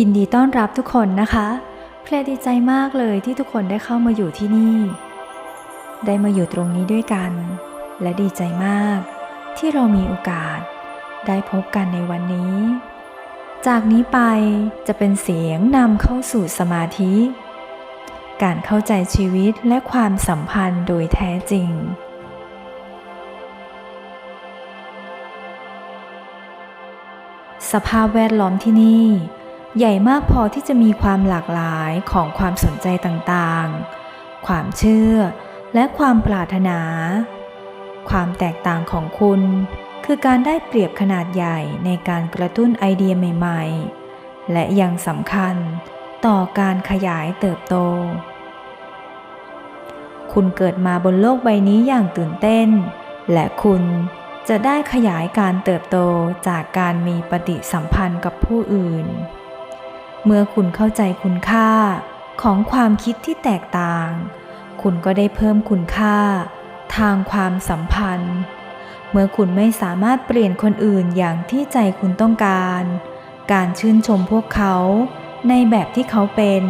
ยินดีต้อนรับทุกคนนะคะเพลดีใจมากเลยที่ทุกคนได้เข้ามาอยู่ที่นี่ ได้มาอยู่ตรงนี้ด้วยกัน และดีใจมากที่เรามีโอกาส ได้พบกันในวันนี้ จากนี้ไปจะเป็นเสียงนำเข้าสู่สมาธิ การเข้าใจชีวิตและความสัมพันธ์โดยแท้จริงสภาพแวดล้อมที่นี่ ใหญ่มากพอที่จะมีความหลากหลายของความสนใจต่างๆ ความเชื่อ และความปรารถนา ความแตกต่างของคุณ คือการได้เปรียบขนาดใหญ่ในการกระตุ้นไอเดียใหม่ ๆ และยังสำคัญต่อการขยายเติบโต คุณเกิดมาบนโลกใบนี้อย่างตื่นเต้น และคุณจะได้ขยายการเติบโตจากการมีปฏิสัมพันธ์กับผู้อื่น เมื่อคุณเข้าใจคุณค่าของความคิดที่แตกต่าง คุณก็ได้เพิ่มคุณค่า ทางความสัมพันธ์ เมื่อคุณไม่สามารถเปลี่ยนคนอื่นอย่างที่ใจคุณต้องการ การชื่นชมพวกเขาในแบบที่เขาเป็น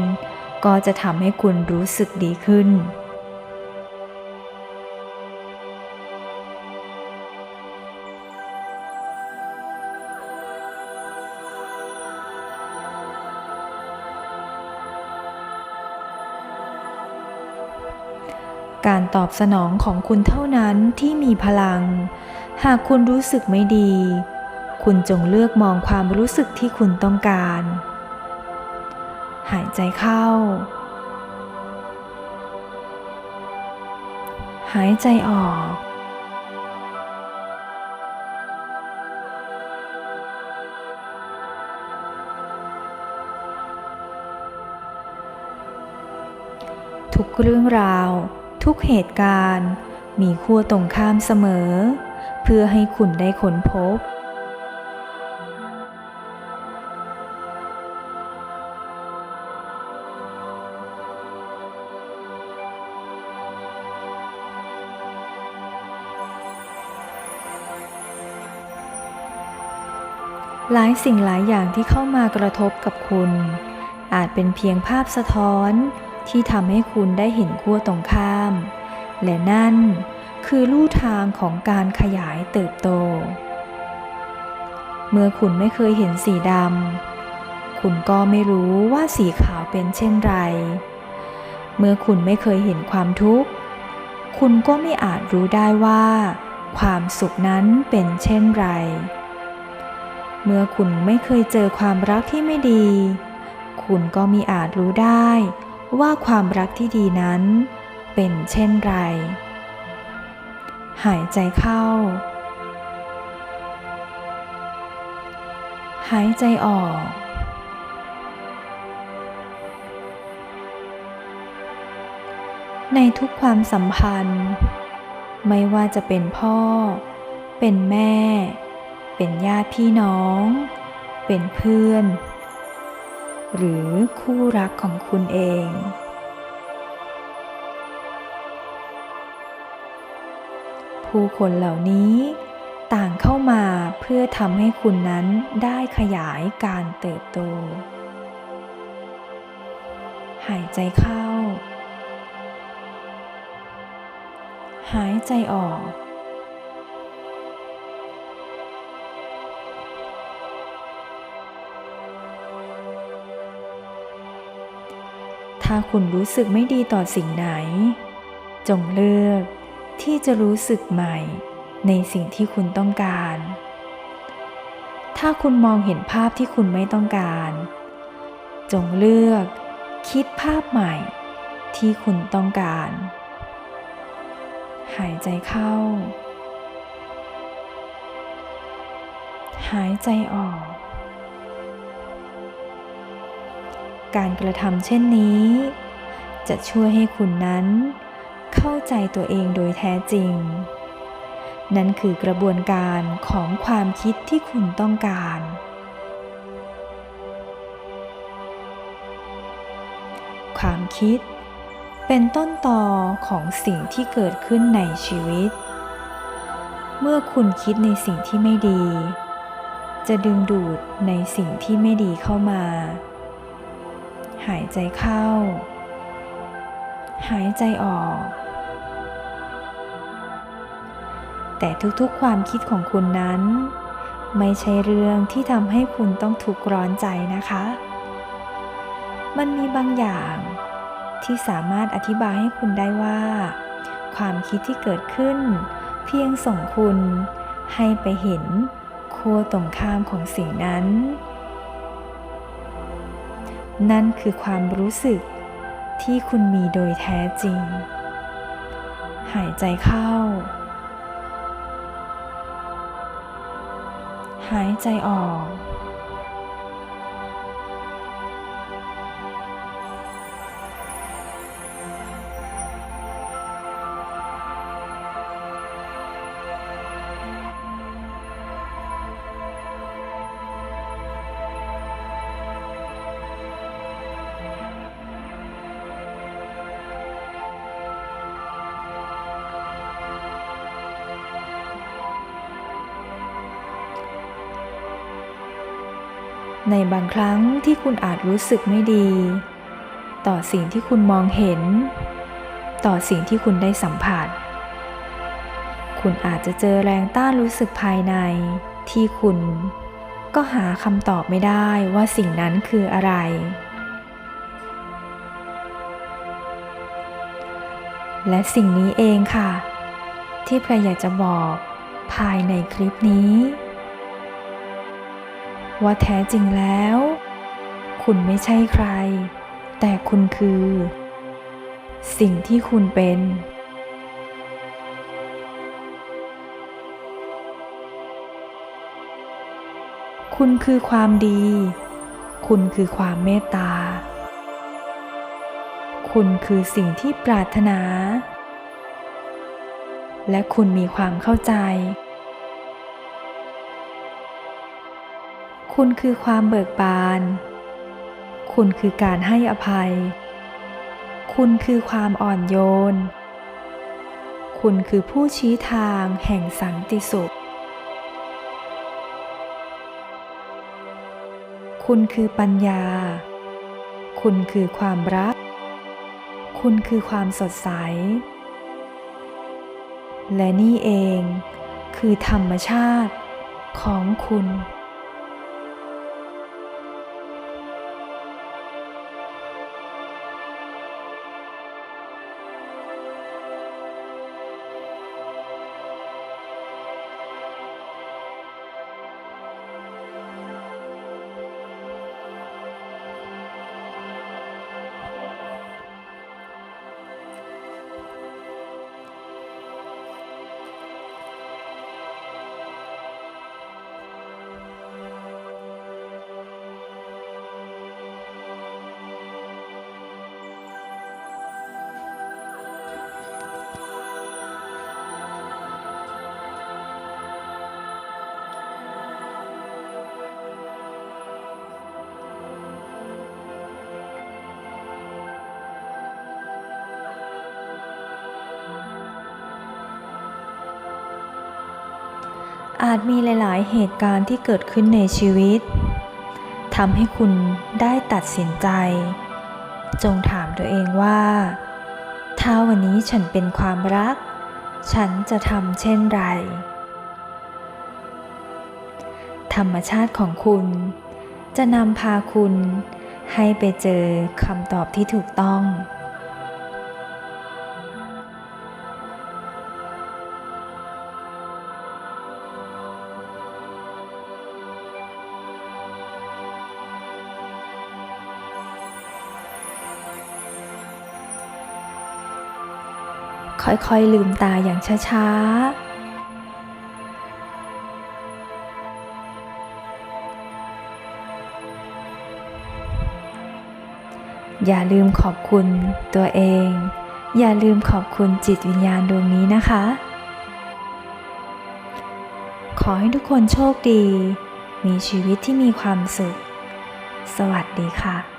ก็จะทำให้คุณรู้สึกดีขึ้น การตอบสนองของคุณเท่านั้นที่มีพลัง หากคุณรู้สึกไม่ดี คุณจงเลือกมองความรู้สึกที่คุณต้องการ หายใจเข้า หายใจออก ทุกเรื่องราว ทุกเหตุการณ์มีขั้วตรงข้ามเสมอ เพื่อให้คุณได้ค้นพบ หลายสิ่งหลายอย่างที่เข้ามากระทบกับคุณ อาจเป็นเพียงภาพสะท้อน ที่ทำให้คุณได้เห็นขั้วตรงข้าม และนั่นคือลู่ทางของการขยายเติบโต เมื่อคุณไม่เคยเห็นสีดำ คุณก็ไม่รู้ว่าสีขาวเป็นเช่นไร เมื่อคุณไม่เคยเห็นความทุกข์ คุณก็ไม่อาจรู้ได้ว่า ความสุขนั้นเป็นเช่นไร เมื่อคุณไม่เคยเจอความรักที่ไม่ดี คุณก็มีอาจรู้ได้ ว่าความรักที่ดีนั้น เป็นเช่นไร หายใจเข้า หายใจออก ในทุกความสัมพันธ์ ไม่ว่าจะเป็นพ่อ เป็นแม่ เป็นญาติพี่น้อง เป็นเพื่อน หรือคู่รักของคุณเอง ผู้คนเหล่านี้ต่างเข้ามาเพื่อทำให้คุณนั้นได้ขยายการเติบโต หายใจเข้า หายใจออก ถ้าคุณรู้สึกไม่ดีต่อสิ่งไหน จงเลือกที่จะรู้สึกใหม่ในสิ่งที่คุณต้องการ ถ้าคุณมองเห็นภาพที่คุณไม่ต้องการ จงเลือกคิดภาพใหม่ที่คุณต้องการ หายใจเข้า หายใจออก การกระทำเช่นนี้ จะช่วยให้คุณนั้น เข้าใจตัวเองโดยแท้จริง นั่นคือกระบวนการของความคิดที่คุณต้องการ ความคิดเป็นต้นตอของสิ่งที่เกิดขึ้นในชีวิต เมื่อคุณคิดในสิ่งที่ไม่ดี จะดึงดูดในสิ่งที่ไม่ดีเข้ามา หายใจเข้า หายใจออก แต่ทุกๆความคิดของคุณนั้น ไม่ใช่เรื่องที่ทำให้คุณต้องทุกข์ร้อนใจนะคะ มันมีบางอย่างที่สามารถอธิบายให้คุณได้ว่า ความคิดที่เกิดขึ้น เพียงส่งคุณให้ไปเห็นขั้วตรงข้ามของสิ่งนั้น นั่นคือความรู้สึกที่คุณมีโดยแท้จริง หายใจเข้า หายใจออก ในบางครั้งที่คุณอาจรู้สึกไม่ดี ต่อสิ่งที่คุณมองเห็น ต่อสิ่งที่คุณได้สัมผัส คุณอาจจะเจอแรงต้านรู้สึกภายในที่คุณก็หาคำตอบไม่ได้ว่าสิ่งนั้นคืออะไร และสิ่งนี้เองค่ะ ที่พระอยากจะบอกภายในคลิปนี้ ว่าแท้จริงแล้ว คุณไม่ใช่ใคร แต่คุณคือ สิ่งที่คุณเป็น คุณคือความดี คุณคือความเมตตา คุณคือสิ่งที่ปรารถนา และคุณมีความเข้าใจ คุณคือความเบิกบาน คุณคือการให้อภัย คุณคือความอ่อนโยน คุณคือผู้ชี้ทางแห่งสันติสุข คุณคือปัญญา คุณคือความรัก คุณคือความสดใส และนี่เองคือธรรมชาติของคุณ อาจมีหลาย ๆ เหตุการณ์ที่เกิดขึ้นในชีวิตทำให้คุณได้ตัดสินใจ จงถามตัวเองว่า ถ้าวันนี้ฉันเป็นความรัก ฉันจะทำเช่นไร ธรรมชาติของคุณ จะนำพาคุณให้ไปเจอคำตอบที่ถูกต้อง ค่อยๆลืมตาอย่างช้าๆ อย่าลืมขอบคุณตัวเอง อย่าลืมขอบคุณจิตวิญญาณดวงนี้นะคะ ขอให้ทุกคนโชคดี มีชีวิตที่มีความสุข สวัสดีค่ะ